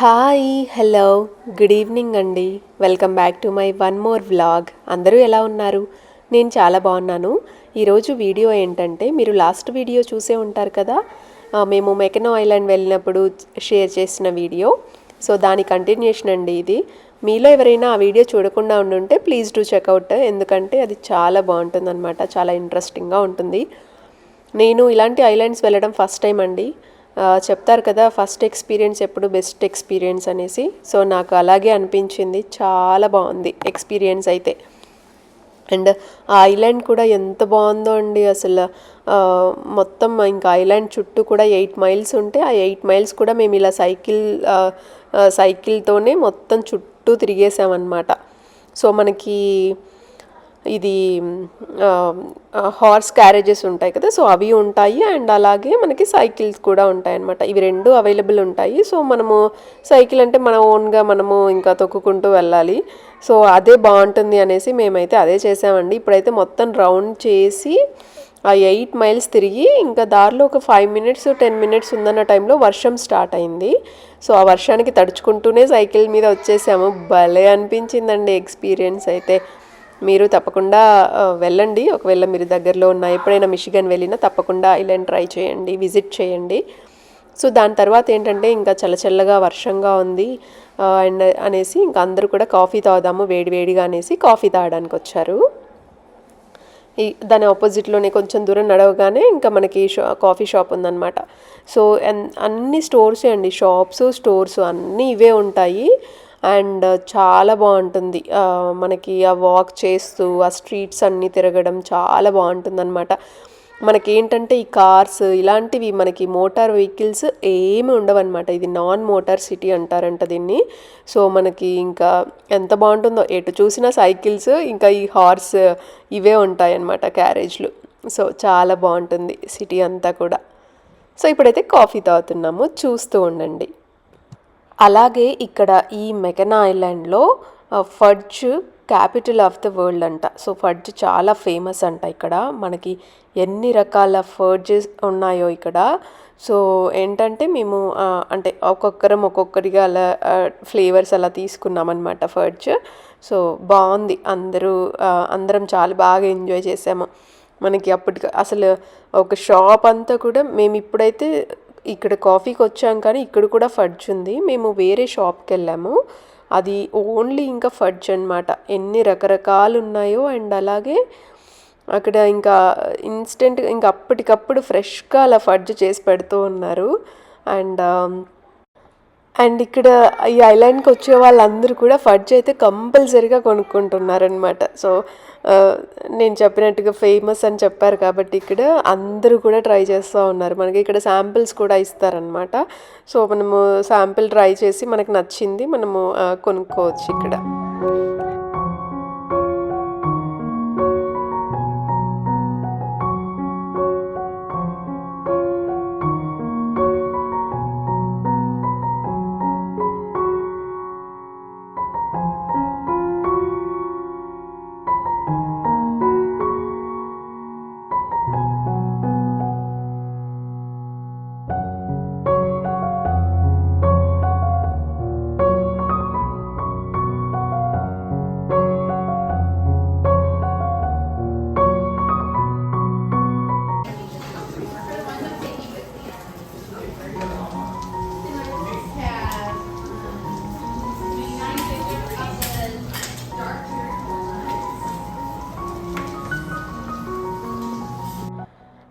Hi hello good evening అండి. Welcome back to my one more vlog. అందరూ ఎలా ఉన్నారు? నేను చాలా బాగున్నాను. ఈరోజు వీడియో ఏంటంటే మీరు లాస్ట్ వీడియో చూసే ఉంటారు కదా? మేము మెకనో ఐలాండ్ వెళ్ళినప్పుడు షేర్ చేసిన వీడియో. సో దాని కంటిన్యూషన్ అండి ఇది. మీలో ఎవరైనా ఆ వీడియో చూడకుండా ఉండుంటే ప్లీజ్ డూ చెక్అవుట్ ఎందుకంటే అది చాలా బాగుంటుంది అనమాట చాలా ఇంట్రెస్టింగ్గా ఉంటుంది. నేను ఇలాంటి ఐలాండ్స్ వెళ్ళడం ఫస్ట్ టైం అండి. చెప్తారు కదా ఫస్ట్ ఎక్స్పీరియన్స్ ఎప్పుడు బెస్ట్ ఎక్స్పీరియన్స్ అనేసి. సో నాకు అలాగే అనిపించింది. చాలా బాగుంది ఎక్స్పీరియన్స్ అయితే. అండ్ ఆ ఐలాండ్ కూడా ఎంత బాగుందో అండి అసలు. మొత్తం ఇంకా ఐలాండ్ చుట్టూ కూడా ఎయిట్ మైల్స్ ఉంటే ఆ ఎయిట్ మైల్స్ కూడా మేము ఇలా సైకిల్ సైకిల్తోనే మొత్తం చుట్టూ తిరిగేసామన్నమాట. సో మనకి ఇది హార్స్ క్యారేజెస్ ఉంటాయి కదా సో అవి ఉంటాయి. అండ్ అలాగే మనకి సైకిల్స్ కూడా ఉంటాయి అన్నమాట ఇవి రెండు అవైలబుల్ ఉంటాయి. సో మనము సైకిల్ అంటే మన ఓన్గా మనము ఇంకా తొక్కుకుంటూ వెళ్ళాలి. సో అదే బాగుంటుంది అనేసి మేమైతే అదే చేసామండి. ఇప్పుడైతే మొత్తం రౌండ్ చేసి ఆ ఎయిట్ మైల్స్ తిరిగి ఇంకా దారిలో ఒక ఫైవ్ మినిట్స్ టెన్ మినిట్స్ ఉందన్న టైంలో వర్షం స్టార్ట్ అయింది. సో ఆ వర్షానికి తడుచుకుంటూనే సైకిల్ మీద వచ్చేసాము. భలే అనిపించిందండి ఎక్స్పీరియన్స్ అయితే. మీరు తప్పకుండా వెళ్ళండి. ఒకవేళ మీరు దగ్గరలో ఉన్న ఎప్పుడైనా మిషిగన్ వెళ్ళినా తప్పకుండా ఇలాంటి ట్రై చేయండి విజిట్ చేయండి. సో దాని తర్వాత ఏంటంటే ఇంకా చల్లచల్లగా వర్షంగా ఉంది అండ్ అనేసి ఇంకా అందరూ కూడా కాఫీ తాగుదాము వేడివేడిగా అనేసి కాఫీ తాగడానికి వచ్చారు. ఈ దాని ఆపోజిట్లోనే కొంచెం దూరం నడవగానే ఇంకా మనకి షా కాఫీ షాప్ ఉందన్నమాట. సో అన్ని స్టోర్సే అండి. షాప్స్ స్టోర్స్ అన్నీ ఇవే ఉంటాయి. అండ్ చాలా బాగుంటుంది. మనకి ఆ వాక్ చేస్తూ ఆ స్ట్రీట్స్ అన్నీ తిరగడం చాలా బాగుంటుంది అనమాట మనకి ఏంటంటే ఈ కార్స్ ఇలాంటివి మనకి మోటార్ వెహికల్స్ ఏమి ఉండవన్నమాట. ఇది నాన్ మోటార్ సిటీ అంటారంట దీన్ని. సో మనకి ఇంకా ఎంత బాగుంటుందో ఎటు చూసినా సైకిల్స్ ఇంకా ఈ హార్స్ ఇవే ఉంటాయన్నమాట క్యారేజ్లు సో చాలా బాగుంటుంది సిటీ అంతా కూడా. సో ఇప్పుడైతే కాఫీ తాగుతున్నాము. చూస్తూ ఉండండి. అలాగే ఇక్కడ ఈ మెకనా ఐలాండ్లో fudge capital of the world అంట. సో ఫడ్జ్ చాలా ఫేమస్ అంట ఇక్కడ. మనకి ఎన్ని రకాల ఫడ్జెస్ ఉన్నాయో ఇక్కడ. సో ఏంటంటే మేము అంటే ఒక్కొక్కరం ఒక్కొక్కరిగా అలా ఫ్లేవర్స్ అలా తీసుకున్నాం అనమాట ఫడ్జ్. సో బాగుంది. అందరూ అందరం చాలా బాగా ఎంజాయ్ చేసాము. మనకి అప్పటికి అసలు ఒక షాప్ అంతా కూడా మేము ఇప్పుడైతే ఇక్కడ కాఫీకి వచ్చాం కానీ ఇక్కడ కూడా ఫడ్జ్ ఉంది. మేము వేరే షాప్కి వెళ్ళాము. అది ఓన్లీ ఇంకా ఫడ్జ్ అనమాట ఎన్ని రకరకాలు ఉన్నాయో అండ్ అలాగే అక్కడ ఇంకా ఇన్స్టెంట్ ఇంకా అప్పటికప్పుడు ఫ్రెష్గా అలా ఫడ్జ్ చేసి పెడుతూ ఉన్నారు. అండ్ అండ్ ఇక్కడ ఈ ఐలాండ్కి వచ్చే వాళ్ళందరూ కూడా ఫడ్జ్ అయితే కంపల్సరీగా కొనుక్కుంటున్నారనమాట సో నేను చెప్పినట్టుగా ఫేమస్ అని చెప్పారు కాబట్టి ఇక్కడ అందరూ కూడా ట్రై చేస్తూ ఉన్నారు. మనకి ఇక్కడ శాంపిల్స్ కూడా ఇస్తారనమాట సో మనము శాంపిల్ ట్రై చేసి మనకు నచ్చింది మనము కొనుక్కోవచ్చు ఇక్కడ.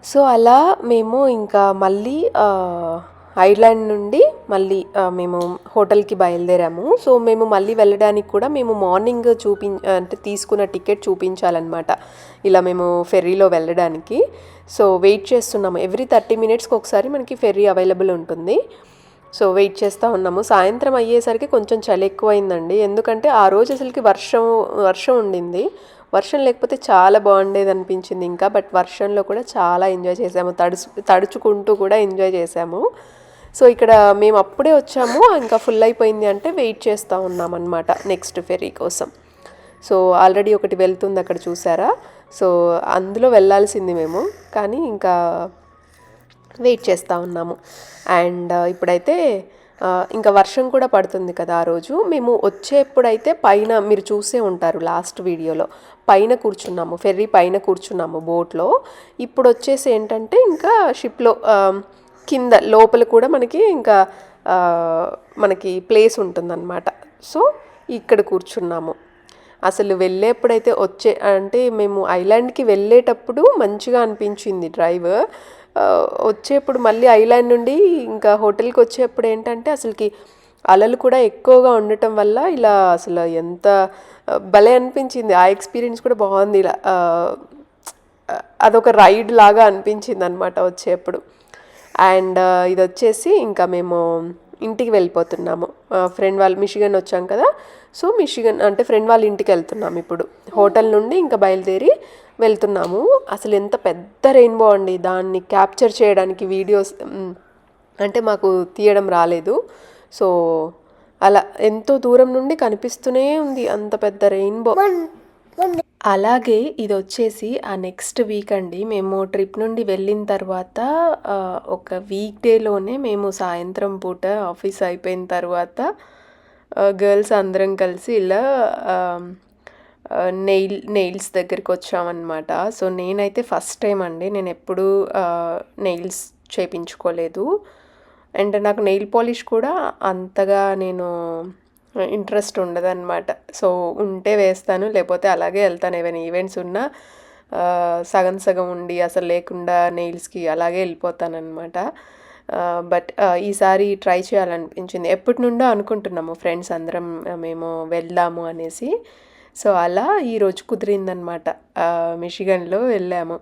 సో అలా మేము ఇంకా మళ్ళీ ఐర్లాండ్ నుండి మళ్ళీ మేము హోటల్కి బయలుదేరాము. సో మేము మళ్ళీ వెళ్ళడానికి కూడా మేము మార్నింగ్ చూపి అంటే తీసుకున్న టికెట్ చూపించాలన్నమాట. ఇలా మేము ఫెర్రీలో వెళ్ళడానికి. సో వెయిట్ చేస్తున్నాము. ఎవ్రీ థర్టీ మినిట్స్కి ఒకసారి మనకి ఫెర్రీ అవైలబుల్ ఉంటుంది. సో వెయిట్ చేస్తూ ఉన్నాము. సాయంత్రం అయ్యేసరికి కొంచెం చలి ఎక్కువైందండి. ఎందుకంటే ఆ రోజు అసలుకి వర్షం వర్షం ఉండింది. వర్షం లేకపోతే చాలా బాగుండేది అనిపించింది ఇంకా బట్ వర్షంలో కూడా చాలా ఎంజాయ్ చేసాము. తడుచు తడుచుకుంటూ కూడా ఎంజాయ్ చేసాము. సో ఇక్కడ మేము అప్పుడే వచ్చాము. ఇంకా ఫుల్ అయిపోయింది అంటే వెయిట్ చేస్తూ ఉన్నాం అనమాట నెక్స్ట్ ఫెర్రీ కోసం. సో ఆల్రెడీ ఒకటి వెళ్తుంది అక్కడ చూసారా? సో అందులో వెళ్ళాల్సింది మేము. కానీ ఇంకా వెయిట్ చేస్తూ ఉన్నాము. అండ్ ఇప్పుడైతే ఇంకా వర్షం కూడా పడుతుంది కదా ఆ రోజు. మేము వచ్చేప్పుడైతే పైన మీరు చూసే ఉంటారు లాస్ట్ వీడియోలో. పైన కూర్చున్నాము ఫెర్రీ పైన కూర్చున్నాము బోట్లో. ఇప్పుడు వచ్చేసి ఏంటంటే ఇంకా షిప్లో కింద లోపల కూడా మనకి ఇంకా మనకి ప్లేస్ ఉంటుందన్నమాట. సో ఇక్కడ కూర్చున్నాము. అసలు వెళ్ళేప్పుడైతే వచ్చే అంటే మేము ఐలాండ్కి వెళ్ళేటప్పుడు మంచిగా అనిపించింది డ్రైవ్. వచ్చేప్పుడు మళ్ళీ ఐలాండ్ నుండి ఇంకా హోటల్కి వచ్చేప్పుడు ఏంటంటే అసలుకి అలలు కూడా ఎక్కువగా ఉండటం వల్ల ఇలా అసలు ఎంత భలే అనిపించింది. ఆ ఎక్స్పీరియన్స్ కూడా బాగుంది. ఇలా అదొక రైడ్ లాగా అనిపించింది అనమాట వచ్చేప్పుడు. అండ్ ఇది వచ్చేసి ఇంకా మేము ఇంటికి వెళ్ళిపోతున్నాము. ఫ్రెండ్ వాళ్ళు మిషిగన్ వచ్చాం కదా. సో మిషిగన్ అంటే ఫ్రెండ్ వాళ్ళ ఇంటికి వెళ్తున్నాం ఇప్పుడు. హోటల్ నుండి ఇంకా బయలుదేరి వెళ్తున్నాము. అసలు ఎంత పెద్ద రెయిన్బో అండి. దాన్ని క్యాప్చర్ చేయడానికి వీడియోస్ అంటే మాకు తీయడం రాలేదు. సో అలా ఎంతో దూరం నుండి కనిపిస్తూనే ఉంది అంత పెద్ద రెయిన్బో. అలాగే ఇది వచ్చేసి ఆ నెక్స్ట్ వీక్ అండి. మేము ట్రిప్ నుండి వెళ్ళిన తర్వాత ఒక వీక్ డేలోనే మేము సాయంత్రం పూట ఆఫీస్ అయిపోయిన తర్వాత గర్ల్స్ అందరం కలిసి ఇలా నెయిల్ నెయిల్స్ దగ్గరికి వచ్చామన్నమాట. సో నేనైతే ఫస్ట్ టైం అండి. నేను ఎప్పుడూ నెయిల్స్ చేయించుకోలేదు అండ్ నాకు నెయిల్ పాలిష్ కూడా అంతగా నేను ఇంట్రెస్ట్ ఉండదన్నమాట. సో ఉంటే వేస్తాను లేకపోతే అలాగే వెళ్తాను. ఏమైనా ఈవెంట్స్ ఉన్నా సగం సగం ఉండి అసలు లేకుండా నెయిల్స్కి అలాగే వెళ్ళిపోతానమాట బట్ ఈసారి ట్రై చేయాలనిపించింది. ఎప్పటి నుండో అనుకుంటున్నాము ఫ్రెండ్స్ అందరం మేము వెళ్దాము అనేసి. సో అలా ఈరోజు కుదిరిందనమాట మిషిగన్లో వెళ్ళాము.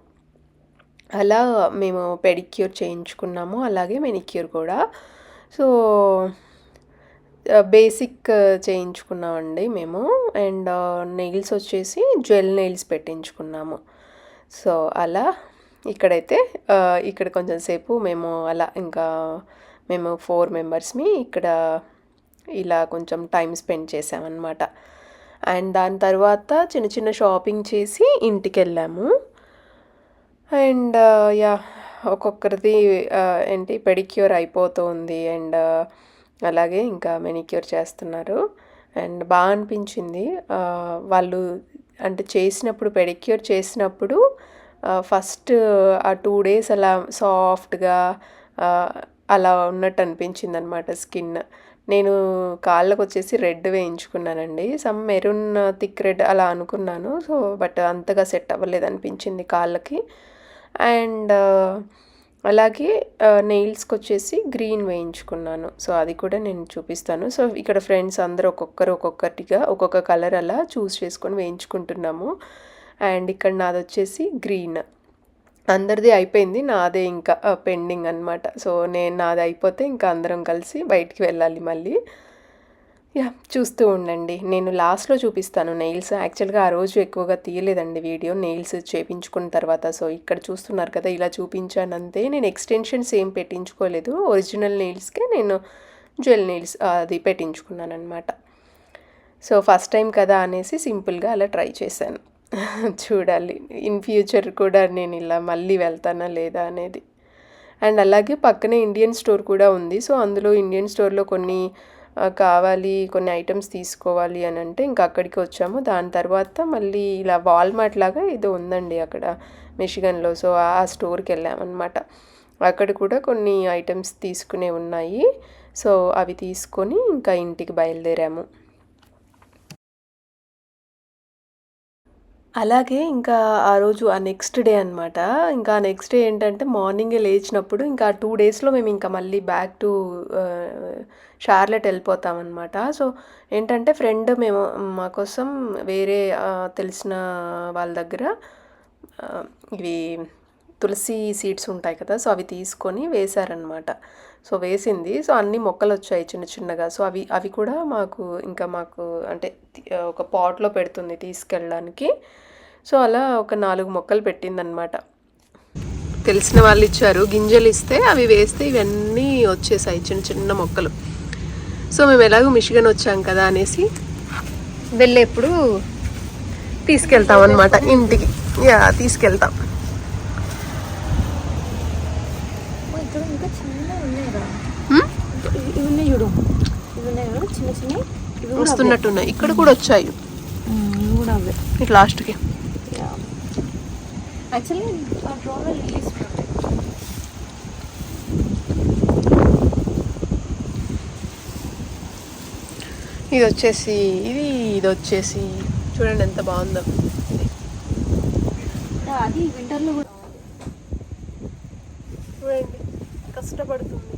అలా మేము పెడిక్యూర్ చేయించుకున్నాము. అలాగే మెనిక్యూర్ కూడా. సో బేసిక్ చేయించుకున్నామండి మేము. అండ్ నెయిల్స్ వచ్చేసి జెల్ నెయిల్స్ పెట్టించుకున్నాము. సో అలా ఇక్కడైతే ఇక్కడ కొంచెం సేపు మేము అలా ఇంకా మేము ఫోర్ మెంబర్స్ని ఇక్కడ ఇలా కొంచెం టైం స్పెండ్ చేసామన్నమాట. అండ్ దాని తర్వాత చిన్న చిన్న షాపింగ్ చేసి ఇంటికి వెళ్ళాము అండ్ యా ఒక్కొక్కరిది ఏంటి పెడిక్యూర్ అయిపోతుంది అండ్ అలాగే ఇంకా మెనిక్యూర్ చేస్తున్నారు. అండ్ బాగా అనిపించింది వాళ్ళు అంటే చేసినప్పుడు పెడిక్యూర్ చేసినప్పుడు ఫస్ట్ ఆ టూ డేస్ అలా సాఫ్ట్గా అలా ఉన్నట్టు అనిపించింది అనమాట స్కిన్. నేను కాళ్ళకు వచ్చేసి రెడ్ వేయించుకున్నానండి. సమ్ మెరూన్ థిక్ రెడ్ అలా అనుకున్నాను. సో బట్ అంతగా సెట్ అవ్వలేదు అనిపించింది కాళ్ళకి. అండ్ అలాగే నెయిల్స్కి వచ్చేసి గ్రీన్ వేయించుకున్నాను. సో అది కూడా నేను చూపిస్తాను. సో ఇక్కడ ఫ్రెండ్స్ అందరూ ఒక్కొక్కరు ఒక్కొక్కటిగా ఒక్కొక్క కలర్ అలా చూస్ చేసుకొని వేయించుకుంటున్నాము. అండ్ ఇక్కడ నాది వచ్చేసి గ్రీన్. అందరిది అయిపోయింది నాదే ఇంకా పెండింగ్ అనమాట సో నేను నాది అయిపోతే ఇంకా అందరం కలిసి బయటికి వెళ్ళాలి మళ్ళీ. యా చూస్తూ ఉండండి. నేను లాస్ట్లో చూపిస్తాను నెయిల్స్. యాక్చువల్గా ఆ రోజు ఎక్కువగా తీయలేదండి వీడియో. నెయిల్స్ చేపించుకున్న తర్వాత సో ఇక్కడ చూస్తున్నారు కదా ఇలా చూపించాను అంతే నేను ఎక్స్టెన్షన్స్ ఏం పెట్టించుకోలేదు. ఒరిజినల్ నెయిల్స్కే నేను జ్యువెల్ నెయిల్స్ అది పెట్టించుకున్నాను అనమాట సో ఫస్ట్ టైం కదా అనేసి సింపుల్గా అలా ట్రై చేశాను. చూడాలి. ఇన్ ఫ్యూచర్ కూడా నేను ఇలా మళ్ళీ వెళ్తానా లేదా అనేది. అండ్ అలాగే పక్కనే ఇండియన్ స్టోర్ కూడా ఉంది. సో అందులో ఇండియన్ స్టోర్లో కొన్ని కావాలి కొన్ని ఐటమ్స్ తీసుకోవాలి అని అంటే ఇంకా అక్కడికి వచ్చాము. దాని తర్వాత మళ్ళీ ఇలా వాల్మార్ట్ లాగా ఏదో ఉందండి అక్కడ మిషిగన్లో సో ఆ స్టోర్కి వెళ్ళామన్నమాట. అక్కడ కూడా కొన్ని ఐటమ్స్ తీసుకునే ఉన్నాయి. సో అవి తీసుకొని ఇంకా ఇంటికి బయలుదేరాము. అలాగే ఇంకా ఆ రోజు ఆ నెక్స్ట్ డే అనమాట ఇంకా నెక్స్ట్ డే ఏంటంటే మార్నింగే లేచినప్పుడు ఇంకా టూ డేస్లో మేము ఇంకా మళ్ళీ బ్యాక్ టు షార్లెట్ వెళ్ళిపోతామన్నమాట సో ఏంటంటే ఫ్రెండ్ మేము మా కోసం వేరే తెలిసిన వాళ్ళ దగ్గర ఇవి తులసి సీడ్స్ ఉంటాయి కదా సో అవి తీసుకొని వేశారనమాట సో వేసింది. సో అన్ని మొక్కలు వచ్చాయి చిన్న చిన్నగా. సో అవి అవి కూడా మాకు ఇంకా మాకు అంటే ఒక పాట్లో పెడుతుంది తీసుకెళ్ళడానికి. సో అలా ఒక నాలుగు మొక్కలు పెట్టిందనమాట తెలిసిన వాళ్ళు ఇచ్చారు. గింజలు ఇస్తే అవి వేస్తే ఇవన్నీ వచ్చేసాయి చిన్న చిన్న మొక్కలు. సో మేము ఎలాగో మిషిగన్ వచ్చాం కదా అనేసి వెళ్ళేప్పుడు తీసుకెళ్తాం అనమాట ఇంటికి. యా తీసుకెళ్తాం. వస్తున్నట్టున్నాయి. ఇక్కడ కూడా వచ్చాయి. ఇటు లాస్ట్కి యాక్చువల్లీ ఆ డ్రాలో రిలీజ్ ఇది వచ్చేసి ఇది ఇది వచ్చేసి. చూడండి ఎంత బాగుందో. అది వింటర్లో కూడా చూడండి కష్టపడుతుంది.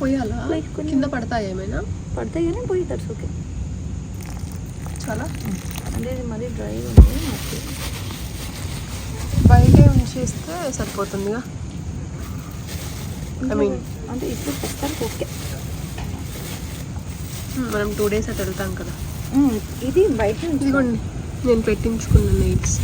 పోయాలా? కింద పడతాయి ఏమైనా? పడితే కానీ పోయి దట్స్ ఓకే చాలా? అంటే ఇది మరీ డ్రై ఉంది నాకు బయటే ఉంచేస్తే సరిపోతుందిగా. ఐ మీన్ అంటే ఇప్పుడు ప్రస్తుతానికి ఓకే మనం టూ డేస్ అటు వెళ్తాం కదా. ఉమ్, ఇది బయట ఇదిగోండి నేను పెట్టించుకున్న నెయిల్స్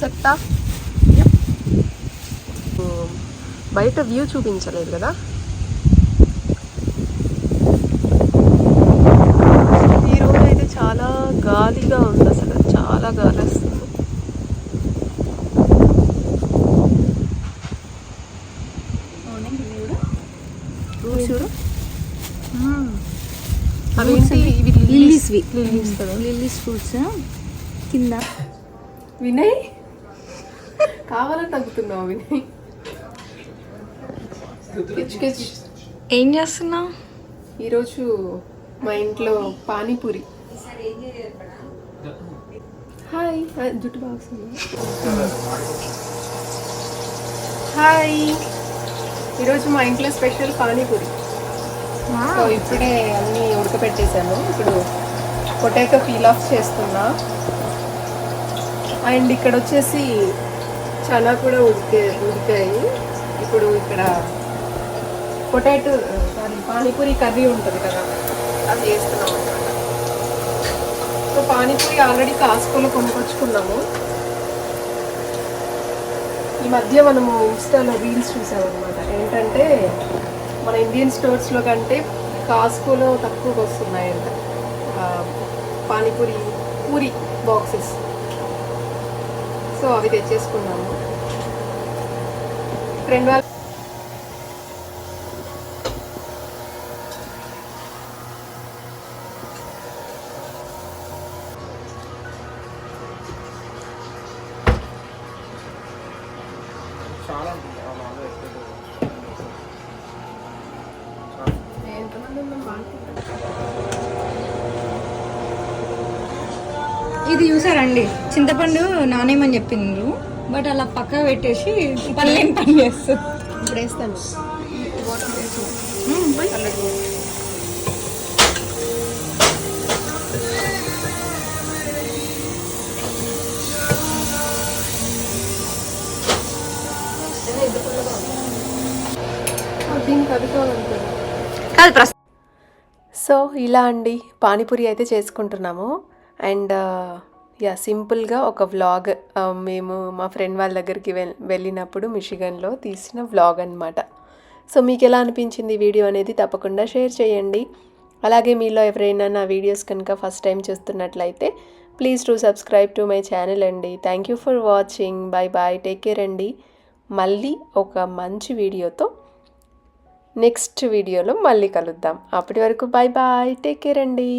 సెట్టా? బయట వ్యూ చూపించలేదు కదా? ఈ రోజు అయితే చాలా గాలిగా ఉంది అసలు. చాలా గాలి వస్తుంది. చూడు. ఇవి లిల్లీస్వి లిల్లీస్ కదా? లిల్లీస్ ఫ్రూట్స్ కింద. వినయ్? కావాలని తగ్గుతున్నావు కిచ్ ఏం చేస్తున్నావు? ఈరోజు మా ఇంట్లో పానీపూరి. హాయ్. జుట్టు బాగుంది హాయ్. ఈరోజు మా ఇంట్లో స్పెషల్ పానీపూరి. సో ఇప్పుడే అన్నీ ఉడకపెట్టేశాను. ఇప్పుడు పొటాటో పీల్ ఆఫ్ చేస్తున్నా. అండ్ ఇక్కడ వచ్చేసి చాలా కూడా ఉడికే ఉడికాయి. ఇప్పుడు ఇక్కడ పొటాటో సారీ పానీపూరి కర్రీ ఉంటుంది కదా అది చేస్తున్నాం అనమాట సో పానీపూరి ఆల్రెడీ కాస్కోలో కొనుకొచ్చుకున్నాము ఈ మధ్య మనము ఇన్స్టాలో రీల్స్ చూసామన్నమాట. ఏంటంటే మన ఇండియన్ స్టోర్స్లో కంటే కాస్కోలో తక్కువగా వస్తున్నాయంట. పానీపూరి పూరి బాక్సెస్. సో అవి తెచ్చేసుకున్నాము ఫ్రెండ్ వాళ్ళు చింతపండు నానేమని చెప్పిండ్రు బట్ అలా పక్క పెట్టేసి పల్లెం పని చేస్తుంది. ఇప్పుడు వేస్తాను కాదు ప్రస్తుతం సో ఇలా అండి పానీపూరి అయితే చేసుకుంటున్నాము. అండ్ యా సింపుల్గా ఒక వ్లాగ్ మేము మా ఫ్రెండ్ వాళ్ళ దగ్గరికి వెల్ వెళ్ళినప్పుడు మిషిగన్లో తీసిన వ్లాగ్ అనమాట సో మీకు ఎలా అనిపించింది వీడియో అనేది తప్పకుండా షేర్ చేయండి. అలాగే మీలో ఎవరైనా నా వీడియోస్ కనుక ఫస్ట్ టైం చూస్తున్నట్లయితే please to subscribe to my channel అండి. Thank you for watching bye bye take care అండి. మళ్ళీ ఒక మంచి వీడియోతో నెక్స్ట్ వీడియోలో మళ్ళీ కలుద్దాం. అప్పటి వరకు బాయ్ బాయ్ టేక్ కేర్ అండి.